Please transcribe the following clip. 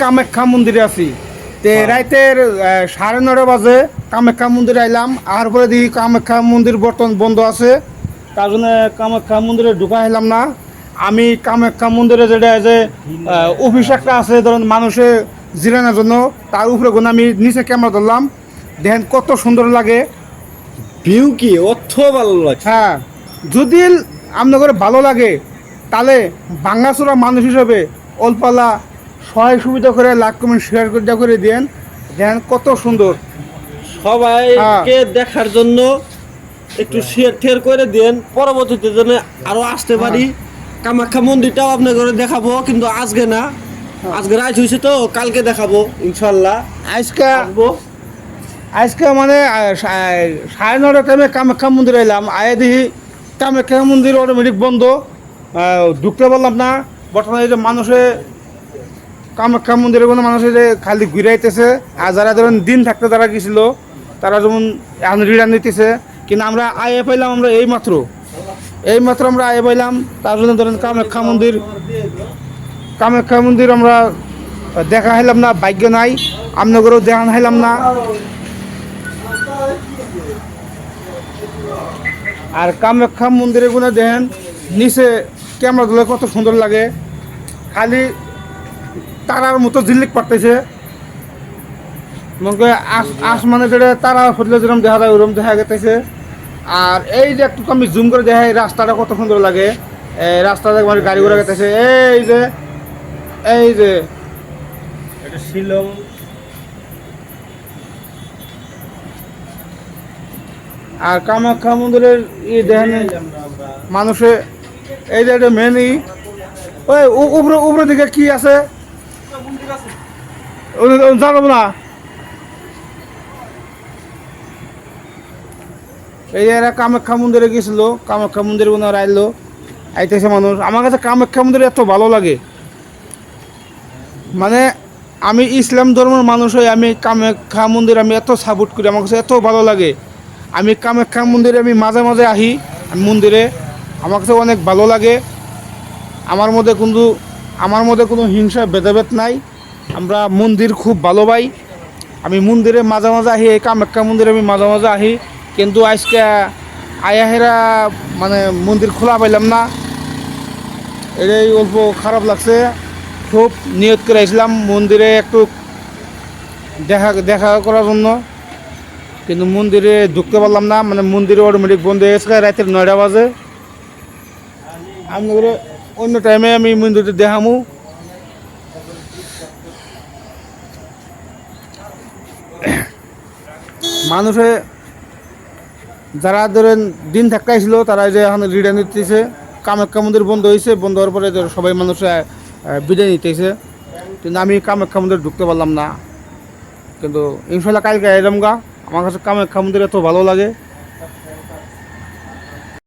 কামাখ্যা মন্দিরে আছি। তে রাইতের সাড়ে নটা বাজে কামাখ্যা মন্দিরে আইলাম। আর পরে দেখি কামাখ্যা মন্দির বর্তমান বন্ধ আছে। তার জন্য কামাখ্যা মন্দিরে ঢুকা হইলাম না। আমি কামাখ্যা মন্দিরে যেটা যে অফিস একটা আছে ধরুন মানুষে জিরানোর জন্য তার উপরে কোনো আমি নিচে ক্যামেরা ধরলাম। দেখেন কত সুন্দর লাগে। ভিউ কি অর্থ ভালো লাগছে। হ্যাঁ যদি আপনাদের ভালো লাগে তাহলে বাঙ্গাচোরা মানুষ হিসেবে অল্পালা সহায় সুবিধা করে লাখ কমেন্ট শেয়ার করে করে দেন দেখেন কত সুন্দর। সবাইকে দেখার জন্য একটু শেয়ার টেয়ার করে দেন। পরবর্তীতে যেন আরও আসতে পারি। কামাখ্যা মন্দিরটাও আপনাদের দেখাবো কিন্তু আজকে না। আজকে রাত হয়েছে তো কালকে দেখাবো ইনশাল্লাহ। আজকে আসব। আজকে মানে সাড়ে নটার টাইমে কামাখ্যা মন্দিরে এলাম। আয়ে দেখি কামাখ্যা মন্দির অটোমেটিক বন্ধ। ঢুকতে পারলাম না। বর্তমানে এই যে মানুষে কামাখ্যা মন্দিরে কোনো মানুষের যে খালি ঘুরাইতেছে আর যারা ধরেন দিন থাকতে তারা গেছিল, তারা যেমন রিটার্ন নিতেছে, কিন্তু আমরা আয়ে পাইলাম আমরা এই মাত্র এই মাত্র আমরা আয়ে পাইলাম, তার জন্য ধরেন কামাখ্যা মন্দির কামাখ্যা মন্দির আমরা দেখা হইলাম না, ভাগ্য নাই আপনাদেরও দেখান হইলাম না। আর কামাখ্যা মন্দিরে গুলো দেখেন নিচে ক্যামেরা দিলে কত সুন্দর লাগে। খালি তারার মতো ঝিল্লিক পারতেছে। মনে করে আস- আসমানে যেটা তারা ফুটলে যেরকম দেখা যায় ওরকম দেখা গেতেছে। আর এই যে একটু আমি জুম করে দেখাই রাস্তাটা কত সুন্দর লাগে। এই রাস্তাটা একবার গাড়ি ঘোড়া গেতেছে। এই যে এই যে। এটা শিলং। আর কামাখ্যা মন্দিরের ই দেখেন মানুষে এই যে এটা মেন ই। ওই উপরে উপরে দিকে কি আছে? এই এরা কামাখ্যা মন্দিরে গেছিল, কামাখ্যা মন্দিরে ওনারা আইলো, আইতেছে মানুষ। আমার কাছে কামাখ্যা মন্দির এত ভালো লাগে। মানে আমি ইসলাম ধর্মের মানুষ হয়ে আমি কামাখ্যা মন্দির আমি এত সাপোর্ট করি, আমার কাছে এত ভালো লাগে। আমি কামাখ্যা মন্দিরে আমি মাঝে মাঝে আহি মন্দিরে, আমার কাছে অনেক ভালো লাগে। আমার মধ্যে কিন্তু আমার মধ্যে কোনো হিংসা, ভেদাভেদ নাই। আমরা মন্দির খুব ভালো পাই। আমি মন্দিরে মাঝে মাঝে আহি কামাখ্যা মন্দিরে আমি মাঝে মাঝে আহি। কিন্তু আজকে আয়াহেরা মানে মন্দির খোলা পাইলাম না। এটাই অল্প খারাপ লাগছে। খুব নিয়ত করে আসলাম মন্দিরে একটু দেখা দেখা করার জন্য। কিন্তু মন্দিরে ঢুকতে পারলাম না মানে মন্দিরে অটোমেটিক বন্ধ হয়ে গেছে, রাতের নয়টা বাজে। আমি অন্য টাইমে আমি মন্দিরটা দেখামু। মানুষে যারা ধরেন দিন থাকতে আসছিল তারা যে এখন রিটার্ন নিতেছে। কামাখ্যা মন্দির বন্ধ হয়েছে বন্ধ হওয়ার পরে সবাই মানুষে বিদায় নিতেছে। কিন্তু আমি কামাখ্যা মন্দির ঢুকতে পারলাম না। কিন্তু ইনশাল্লাহ কালকে এলাম গা। আমার কাছে কামাখ্যা মন্দির এত ভালো লাগে।